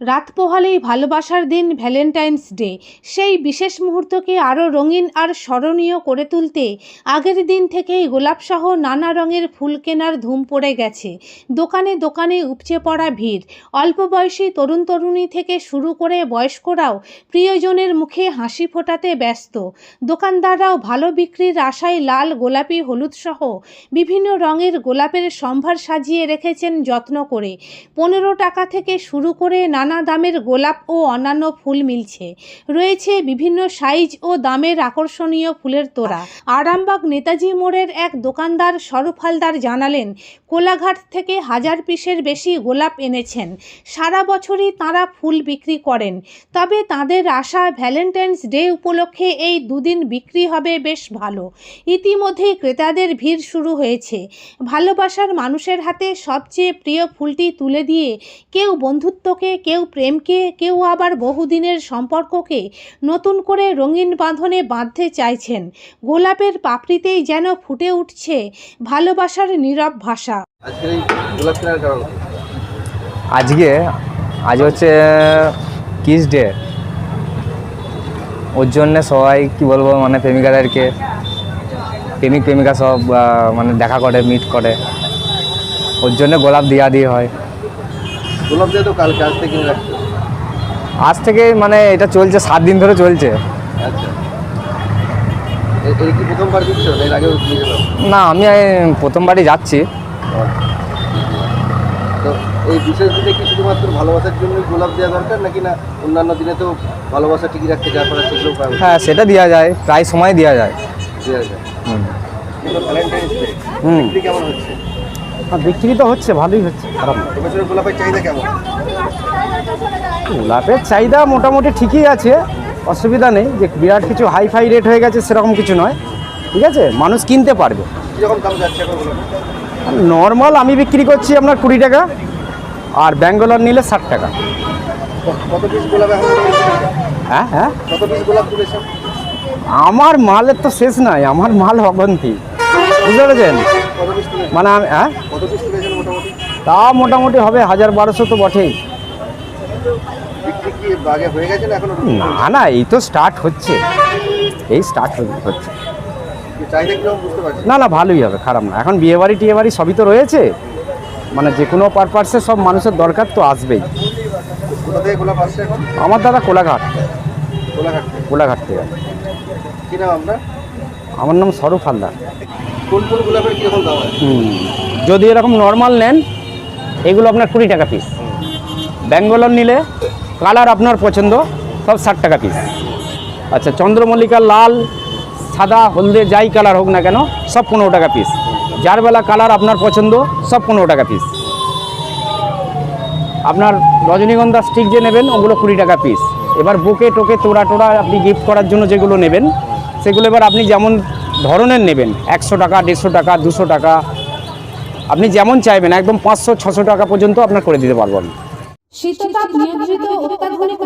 রাত পোহালেই ভালোবাসার দিন ভ্যালেন্টাইন্স ডে। সেই বিশেষ মুহূর্তকে আরও রঙিন আর স্মরণীয় করে তুলতে আগের দিন থেকেই গোলাপসহ নানা রঙের ফুল কেনার ধুম পড়ে গেছে। দোকানে দোকানে উপচে পড়া ভিড়। অল্প বয়সী তরুণ তরুণী থেকে শুরু করে বয়স্করাও প্রিয়জনের মুখে হাসি ফোটাতে ব্যস্ত। দোকানদাররাও ভালো বিক্রির আশায় লাল, গোলাপি, হলুদ সহ বিভিন্ন রঙের গোলাপের সম্ভার সাজিয়ে রেখেছেন যত্ন করে। পনেরো টাকা থেকে শুরু করে নানা দামের গোলাপ ও অন্যান্য ফুল মিলছে। রয়েছে বিভিন্ন সাইজ ও দামের আকর্ষণীয় ফুলের তোড়া। আরামবাগ নেতাজি মোড়ের এক দোকানদার স্বরূপ হালদার জানালেন, কোলাঘাট থেকে হাজার পিসের বেশি গোলাপ এনেছেন। সারা বছরই তাঁরা ফুল বিক্রি করেন। তবে তাদের আশা ভ্যালেন্টাইন্স ডে উপলক্ষে এই দুদিন বিক্রি হবে বেশ ভালো। ইতিমধ্যেই ক্রেতাদের ভিড় শুরু হয়েছে। ভালোবাসার মানুষের হাতে সবচেয়ে প্রিয় ফুলটি তুলে দিয়ে কেউ বন্ধুত্বকে, কেউ প্রেমকে কেউ আবার বহুদিনের সম্পর্ককে নতুন করে রঙিন বাঁধনে বাঁধতে চাইছেন। গোলাপের পাপড়িতেই যেন ফুটে উঠছে ভালোবাসার নীরব ভাষা? আজকে আজ হচ্ছে কিস ডে। ওর জন্যে সবাই কি বলব মানে প্রেমিকাদেরকে প্রেমিক প্রেমিকা সব মানে দেখা করে মিট করে। ওর জন্য গোলাপ দিয়া দিয়ে হয়। গোলাপ দিয়ে তো কালকে আজ থেকে কিনে রাখতে আজ থেকে মানে এটা চলছে সাত দিন ধরে চলছে। আচ্ছা। এ- এই কি প্রথমবার দিচ্ছ না এর আগেও না আমি প্রথমবারই যাচ্ছি। তো এই বিশেষ দিনে কি শুধুমাত্র ভালোবাসার জন্য গোলাপ দেওয়া দরকার নাকি না অন্যান্য দিনে তো ভালোবাসা ঠিকই রাখতে করার সেগুলো হ্যাঁ সেটা দেওয়া যায় প্রায় সময় দেওয়া যায়। দেওয়া যায়। হুম। ভ্যালেন্টাইন্স ডে কেমন হচ্ছে? বিক্রি তো হচ্ছে ভালোই হচ্ছে খারাপ গোলাপের চাহিদা মোটামুটি ঠিকই আছে অসুবিধা নেই যে বিরাট কিছু হাই ফাই রেট হয়ে গেছে সেরকম কিছু নয় ঠিক আছে? মানুষ কিনতে পারবে। নর্মাল আমি বিক্রি করছি আপনার কুড়ি টাকা আর ব্যাঙ্গালোর নিলে ষাট টাকা? হ্যাঁ হ্যাঁ? আমার মালের তো শেষ নাই আমার মাল অগন্তি। বুঝতে পেরেছেন? মানে আমি হ্যাঁ? তা মোটামুটি হবে হাজার বারোশো তো বটেই। হয়ে না না না এই তো স্টার্ট হচ্ছে। এই স্টার্ট হচ্ছে। না না ভালোই হবে খারাপ না। এখন বিয়ে বাড়ি টিয়ে বাড়ি সবই তো রয়েছে। মানে যে কোনো পারপাসে সব মানুষের দরকার তো আসবেই। আমার দাদা কোলাঘাট। কোলাঘাট থেকে। আমার নাম স্বরূপ হালদার। কোন কোন গোলাপের কীরকম দাম হুম। যদি এরকম নর্মাল নেন, এগুলো আপনার কুড়ি টাকা পিস ব্যাঙ্গালোর নিলে কালার আপনার পছন্দ, সব ষাট টাকা পিস আচ্ছা চন্দ্রমল্লিকা লাল, সাদা, হলদে, যাই কালার হোক না কেন, সব পনেরো টাকা পিস যার বেলা কালার আপনার পছন্দ, সব পনেরো টাকা পিস আপনার রজনীগন্ধা স্টিক যে নেবেন, ওগুলো কুড়ি টাকা পিস এবার বুকে টোকে তোড়া টোড়া আপনি গিফট করার জন্য যেগুলো নেবেন, সেগুলো এবার আপনি যেমন ধরনের নেবেন, একশো টাকা, দেড়শো টাকা, দুশো টাকা আপনি যেমন চাইবেন, একদম পাঁচশো, ছশো টাকা পর্যন্ত আপনার করে দিতে পারব আমি। শীততাপ নিয়ন্ত্রিত